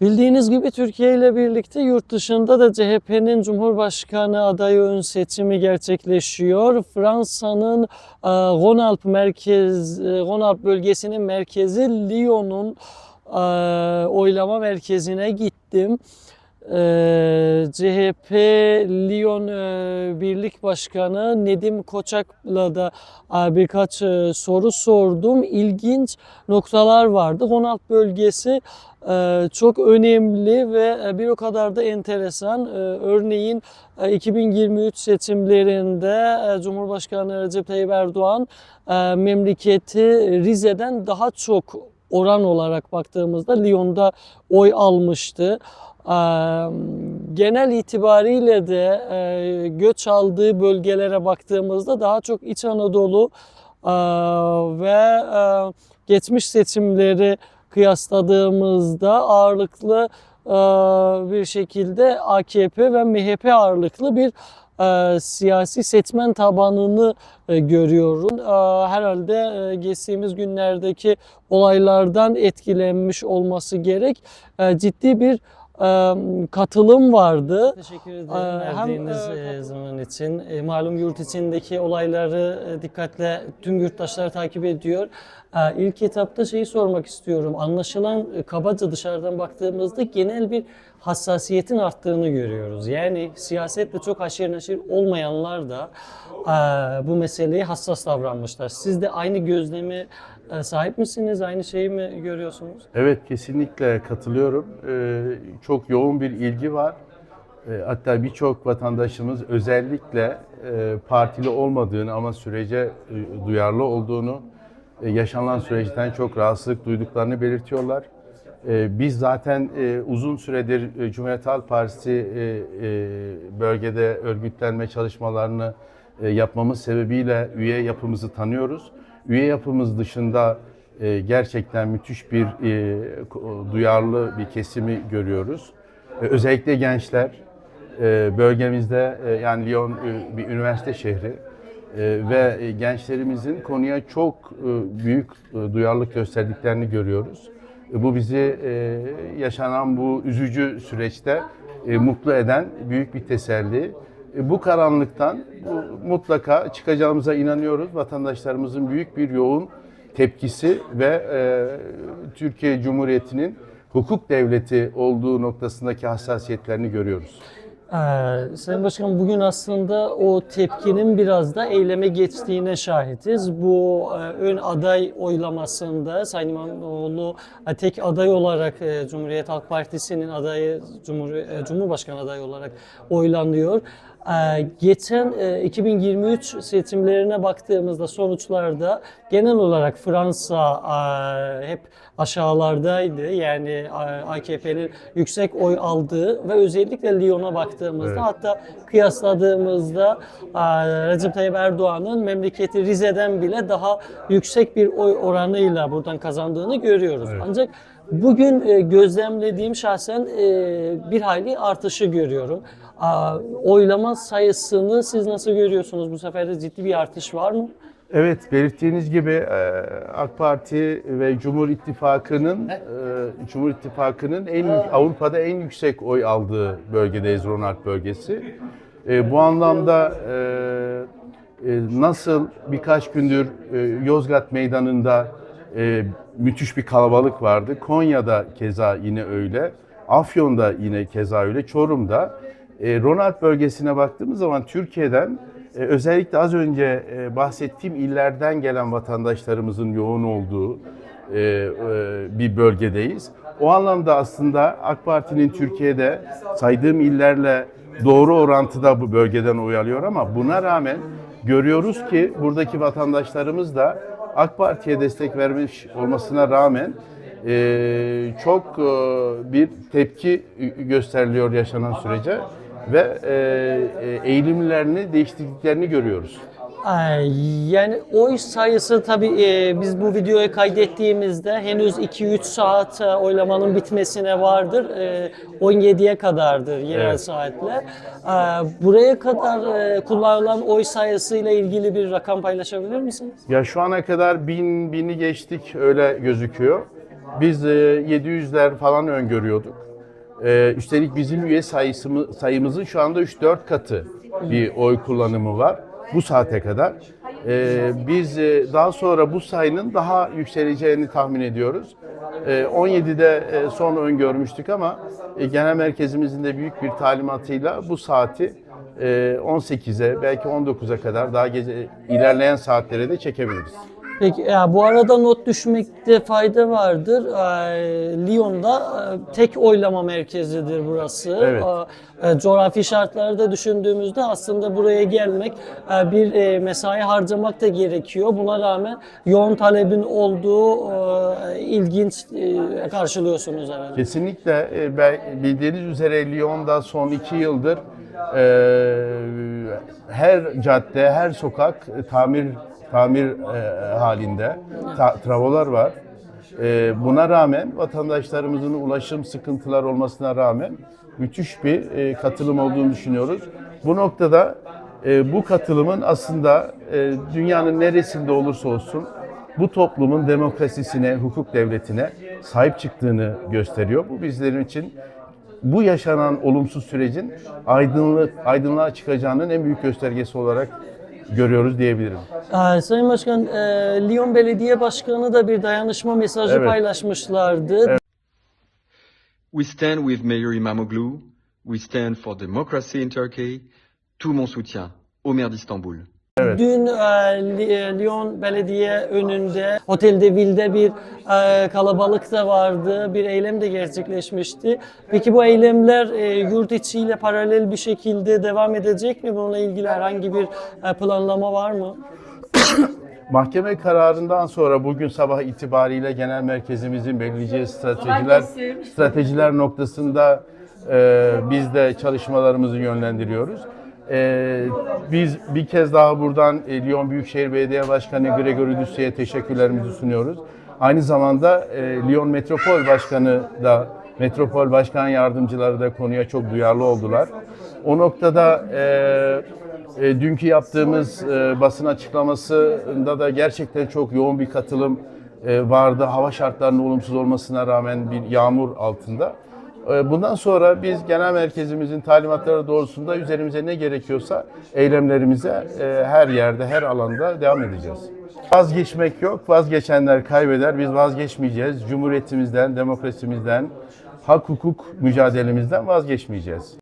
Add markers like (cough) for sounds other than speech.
Bildiğiniz gibi Türkiye ile birlikte yurt dışında da CHP'nin Cumhurbaşkanı adayı ön seçimi gerçekleşiyor. Fransa'nın e, Rhône-Alpes merkez, e, Rhône-Alpes bölgesinin merkezi Lyon'un e, oylama merkezine gittim. Ee, CHP Lyon e, Birlik Başkanı Nedim Koçak'la da e, birkaç e, soru sordum. İlginç noktalar vardı. Honalt bölgesi e, çok önemli ve e, bir o kadar da enteresan. E, Örneğin e, 2023 seçimlerinde e, Cumhurbaşkanı Recep Tayyip Erdoğan e, memleketi Rize'den daha çok oran olarak baktığımızda Lyon'da oy almıştı. Genel itibariyle de göç aldığı bölgelere baktığımızda daha çok İç Anadolu ve geçmiş seçimleri kıyasladığımızda ağırlıklı bir şekilde AKP ve MHP ağırlıklı bir eee, siyasi seçmen tabanını e, görüyorum. Eee, Herhalde e, geçtiğimiz günlerdeki olaylardan etkilenmiş olması gerek. E, Ciddi bir e, katılım vardı. Teşekkür ederim hem, verdiğiniz zaman için. Malum yurt içindeki olayları dikkatle tüm yurttaşlar takip ediyor. İlk etapta şeyi sormak istiyorum. Anlaşılan kabaca dışarıdan baktığımızda genel bir hassasiyetin arttığını görüyoruz. Yani siyasetle çok haşır neşir olmayanlar da bu meseleye hassas davranmışlar. Siz de aynı gözlemi sahip misiniz? Aynı şeyi mi görüyorsunuz? Evet kesinlikle katılıyorum. Ee, çok yoğun bir ilgi var. Ee, hatta birçok vatandaşımız özellikle e, partili olmadığını ama sürece e, duyarlı olduğunu, e, yaşanan süreçten çok rahatsızlık duyduklarını belirtiyorlar. Biz zaten e, uzun süredir e, Cumhuriyet Halk Partisi e, e, bölgede örgütlenme çalışmalarını e, yapmamız sebebiyle üye yapımızı tanıyoruz. Üye yapımız dışında e, gerçekten müthiş bir e, duyarlı bir kesimi görüyoruz. E, özellikle gençler e, bölgemizde e, yani Lyon e, bir üniversite şehri e, ve e, gençlerimizin konuya çok e, büyük e, duyarlılık gösterdiklerini görüyoruz. E, bu bizi e, yaşanan bu üzücü süreçte e, mutlu eden büyük bir teselli. E, Bu karanlıktan bu mutlaka çıkacağımıza inanıyoruz. Vatandaşlarımızın büyük bir yoğun tepkisi ve e, Türkiye Cumhuriyeti'nin hukuk devleti olduğu noktasındaki hassasiyetlerini görüyoruz. Ee, Sayın Başkan bugün aslında o tepkinin biraz da eyleme geçtiğine şahitiz. Bu e, ön aday oylamasında Sayın İmamoğlu e, tek aday olarak e, Cumhuriyet Halk Partisi'nin adayı Cumhur, e, Cumhurbaşkanı adayı olarak oylanıyor. Ee, Geçen e, 2023 seçimlerine baktığımızda sonuçlarda genel olarak Fransa e, hep aşağılardaydı. Yani e, AKP'nin yüksek oy aldığı ve özellikle Lyon'a baktığımızda Evet. hatta kıyasladığımızda e, Recep Tayyip Erdoğan'ın memleketi Rize'den bile daha yüksek bir oy oranıyla buradan kazandığını görüyoruz. Evet. Ancak bugün e, gözlemlediğim şahsen e, bir hayli artışı görüyorum. Oylama sayısını siz nasıl görüyorsunuz? Bu sefer de ciddi bir artış var mı? Evet, belirttiğiniz gibi e, AK Parti ve Cumhur İttifakı'nın e, Cumhur İttifakı'nın en Avrupa'da en yüksek oy aldığı bölgedeyiz Ronald bölgesi. E, Bu anlamda nasıl birkaç gündür Yozgat Meydanı'nda müthiş bir kalabalık vardı. Konya'da keza yine öyle. Afyon'da yine keza öyle. Çorum'da. E, Ronald bölgesine baktığımız zaman Türkiye'den e, özellikle az önce e, bahsettiğim illerden gelen vatandaşlarımızın yoğun olduğu bir bölgedeyiz. O anlamda aslında AK Parti'nin Türkiye'de saydığım illerle doğru orantıda bu bölgeden oy alıyor ama buna rağmen görüyoruz ki buradaki vatandaşlarımız da AK Parti'ye destek vermiş olmasına rağmen çok bir tepki gösteriliyor yaşanan sürece ve e, e, eğilimlerini değiştirdiklerini görüyoruz. Yani oy sayısı tabii e, biz bu videoyu kaydettiğimizde henüz 2-3 saat e, oylamanın bitmesine vardır. E, 17'ye kadardır yerel Evet. saatle. E, buraya kadar e, kullanılan oy sayısıyla ilgili bir rakam paylaşabilir misiniz? Ya şu ana kadar bin, bini geçtik öyle gözüküyor. Biz e, 700'ler falan öngörüyorduk. Ee, üstelik bizim üye sayısı, sayımızın şu anda 3-4 katı bir oy kullanımı var bu saate kadar. Ee, biz e, daha sonra bu sayının daha yükseleceğini tahmin ediyoruz. Ee, 17'de e, son öngörmüştük ama e, genel merkezimizin de büyük bir talimatıyla bu saati e, 18'e belki 19'a kadar daha gece ilerleyen saatlere de çekebiliriz. Peki ya bu arada not düşmekte fayda vardır. Ee, Lyon'da e, tek oylama merkezidir burası. Evet. Ee, e, coğrafi şartları da düşündüğümüzde aslında buraya gelmek e, bir mesai harcamak da gerekiyor. Buna rağmen yoğun talebin olduğu ilginç karşılıyorsunuz herhalde. Kesinlikle bildiğiniz üzere Lyon'da son iki yıldır her cadde, her sokak tamir tamir e, halinde Ta- travolar var. E, buna rağmen vatandaşlarımızın ulaşım sıkıntılar olmasına rağmen müthiş bir e, katılım olduğunu düşünüyoruz. Bu noktada e, bu katılımın aslında e, dünyanın neresinde olursa olsun bu toplumun demokrasisine, hukuk devletine sahip çıktığını gösteriyor. Bu bizlerin için bu yaşanan olumsuz sürecin aydınlık aydınlığa çıkacağının en büyük göstergesi olarak görüyoruz diyebilirim. Ee, Sayın Başkan, e, Lyon Belediye Başkanı da bir dayanışma mesajı Evet. paylaşmışlardı. We stand with Mayor Imamoglu. We stand for democracy in Turkey. Tout mon soutien au maire d'Istanbul. Dün e, Lyon Belediye önünde, Otel de Ville'de bir e, kalabalık da vardı, bir eylem de gerçekleşmişti. Peki bu eylemler e, yurt içiyle paralel bir şekilde devam edecek mi? Bununla ilgili herhangi bir e, planlama var mı? (coughs) Mahkeme kararından sonra bugün sabah itibariyle genel merkezimizin belirleyeceği stratejiler stratejiler noktasında e, biz de çalışmalarımızı yönlendiriyoruz. E, biz bir kez daha buradan e, Lyon Büyükşehir Belediye Başkanı Gregory Düsse'ye teşekkürlerimizi sunuyoruz. Aynı zamanda e, Lyon Metropol Başkanı da Metropol Başkan Yardımcıları da konuya çok duyarlı oldular. O noktada e, e, dünkü yaptığımız e, basın açıklamasında da gerçekten çok yoğun bir katılım e, vardı. Hava şartlarının olumsuz olmasına rağmen bir yağmur altında. E, bundan sonra biz genel merkezimizin talimatları doğrultusunda üzerimize ne gerekiyorsa eylemlerimize e, her yerde, her alanda devam edeceğiz. Vazgeçmek yok, vazgeçenler kaybeder. Biz vazgeçmeyeceğiz. Cumhuriyetimizden, demokrasimizden, hak hukuk mücadelemizden vazgeçmeyeceğiz.